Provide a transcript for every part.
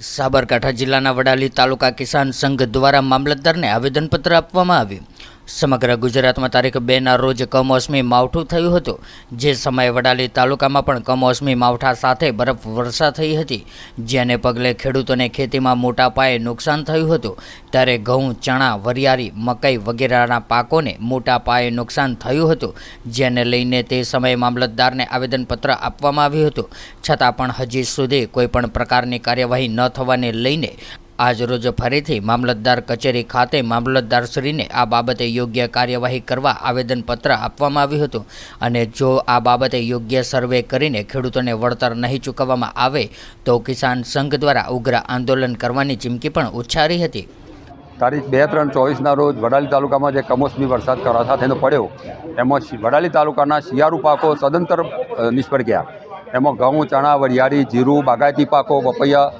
સાબરકાંઠા જિલ્લાના વડાલી તાલુકા કિસાન સંઘ દ્વારા મામલતદારને આવેદનપત્ર આપવામાં આવ્યું. સમગ્ર ગુજરાતમાં તારીખ બેના રોજ કમોસમી માવઠું થયું હતું. જે સમયે વડાલી તાલુકામાં પણ કમોસમી માવઠા સાથે બરફ વર્ષા થઈ હતી. જેને પગલે ખેડૂતોને ખેતીમાં મોટા પાયે નુકસાન થયું હતું. ત્યારે ઘઉં, ચણા, વરિયાળી, મકાઈ વગેરેના પાકોને મોટા પાયે નુકસાન થયું હતું. જેને લઈને તે સમયે મામલતદારને આવેદનપત્ર આપવામાં આવ્યું હતું. છતાં પણ હજી સુધી કોઈપણ પ્રકારની કાર્યવાહી ન થવાને લઈને આજરોજ ફરીથી મામલતદાર કચેરી ખાતે મામલતદારશ્રીને આ બાબતે યોગ્ય કાર્યવાહી કરવા આવેદનપત્ર આપવામાં આવ્યું હતું. અને જો આ બાબતે યોગ્ય સર્વે કરીને ખેડૂતોને વળતર નહીં ચૂકવવામાં આવે, તો કિસાન સંઘ દ્વારા ઉગ્ર આંદોલન કરવાની ચીમકી પણ ઉચ્ચારી હતી. તારીખ બે ત્રણ ચોવીસના રોજ વડાલી તાલુકામાં જે કમોસમી વરસાદ કરાતા સાથેનો પડ્યો, એમાં વડાલી તાલુકાના શિયાળુ પાકો સદંતર નિષ્ફળ ગયા. એમાં ઘઉં, ચણા, વરિયાળી, જીરું, બાગાયતી પાકો પપૈયા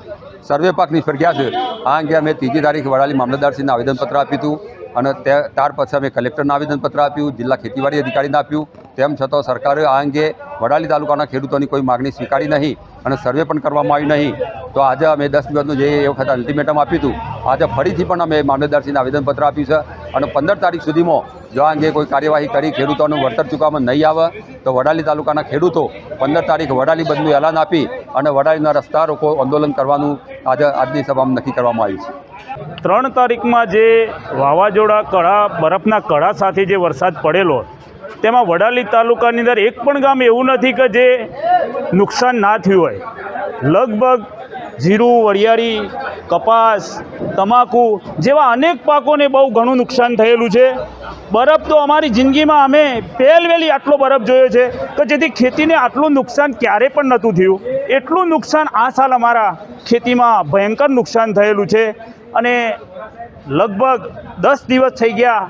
સર્વે પાક નિષ્ફળ ગયા છે. આ અંગે અમે ત્રીજી તારીખ વડાલી મામલતદારશ્રીને આવેદનપત્ર આપ્યું હતું અને ત્યાર પછી અમે કલેક્ટરને આવેદનપત્ર આપ્યું, જિલ્લા ખેતીવાડી અધિકારીને આપ્યું. તેમ છતાં સરકારે આ અંગે વડાલી તાલુકાના ખેડૂતોની કોઈ માગણી સ્વીકારી નહીં અને સર્વે પણ કરવામાં આવ્યું નહીં. તો આજે અમે દસ દિવસનું જે એ વખત અલ્ટિમેટમ આપ્યું હતું, આજે ફરીથી પણ અમે મામલતદારશ્રીને આવેદનપત્ર આપ્યું છે અને પંદર તારીખ સુધીમાં જો આ અંગે કોઈ કાર્યવાહી કરી, ખેડૂતોનું વળતર ચૂકવવામાં નહીં આવે, તો વડાલી તાલુકાના ખેડૂતો પંદર તારીખ વડાલી બંધનું એલાન આપી અને વડાલીના રસ્તા રોકો આંદોલન કરવાનું આજે આજની સભામાં નક્કી કરવામાં આવ્યું છે. ત્રણ તારીખમાં જે વાવાઝોડા કળા બરફના કળા સાથે જે વરસાદ પડેલો, તેમાં વડાલી તાલુકાની અંદર એક પણ ગામ એવું નથી કે જે નુકસાન ના થયું હોય. લગભગ જીરું, વરિયાળી, કપાસ, તમાકુ જેવા અનેક પાકોને બહુ ઘણું નુકસાન થયેલું છે. બરફ તો અમારી જિંદગીમાં અમે પહેલવેલી આટલો બરફ જોયો છે કે જેથી ખેતીને આટલું નુકસાન ક્યારે પણ નહોતું થયું. એટલું નુકસાન આ સાલ અમારા ખેતીમાં ભયંકર નુકસાન થયેલું છે અને લગભગ દસ દિવસ થઈ ગયા.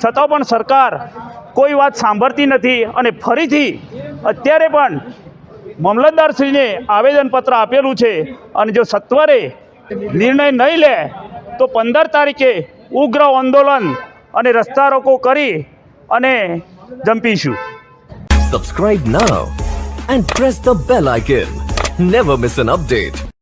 છતાં પણ સરકાર કોઈ વાત સાંભળતી નથી અને ફરીથી અત્યારે પણ મામલતદારશ્રીને આવેદનપત્ર આપેલું છે અને જો સત્વરે નિર્ણય નહીં લે, તો પંદર તારીખે ઉગ્ર આંદોલન અને રસ્તા રોકો કરી અને જંપીશું Subscribe now and press the bell icon never miss an update.